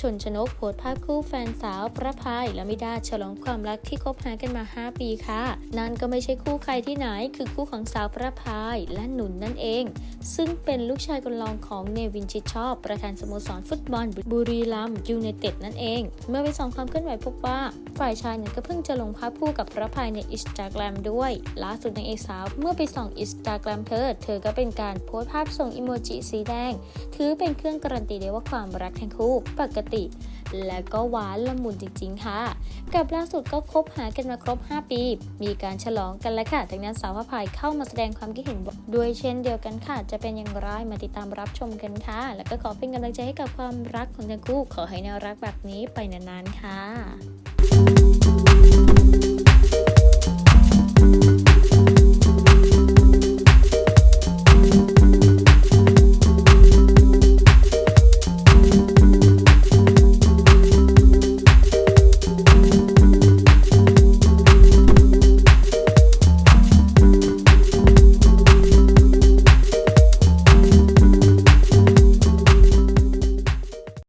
ชนชนกโพสภาพคู่แฟนสาวประพายและมิดาฉลองความรักที่คบหากันมา 5 ปีค่ะ นั่นก็ไม่ใช่คู่ใครที่ไหน คือคู่ของสาวประพายและหนุนนั่นเอง ซึ่งเป็นลูกชายคนรองของเนวินชิดชอบ ประธานสโมสรฟุตบอลบุรีรัมยูไนเต็ดนั่นเอง เมื่อไปส่องความเคลื่อนไหวพบว่าฝ่ายชายเนี่ยก็เพิ่งจะลงภาพคู่กับประพายในอินสตาแกรมด้วยล่าสุดนางเอกสาวเมื่อไปส่องอินสตาแกรมเธอ เธอก็เป็นการโพสต์ภาพส่งอิโมจิสีแดง ถือเป็นเครื่องการันตีได้ว่าความรักทั้งคู่ปกติและก็หวานละมุนจริง ๆ ค่ะ กับล่าสุดก็คบหากันมาครบ 5 ปี มีการฉลองกันแล้วค่ะดังนั้นสาวพระพายเข้ามาแสดงความคิดเห็นด้วยเช่นเดียวกันค่ะ จะเป็นอย่างไรมาติดตามรับชมกันค่ะ แล้วก็ขอเป็นกำลังใจให้กับความรักของทั้งคู่ขอให้แนวรักแบบนี้ไปนานๆค่ะ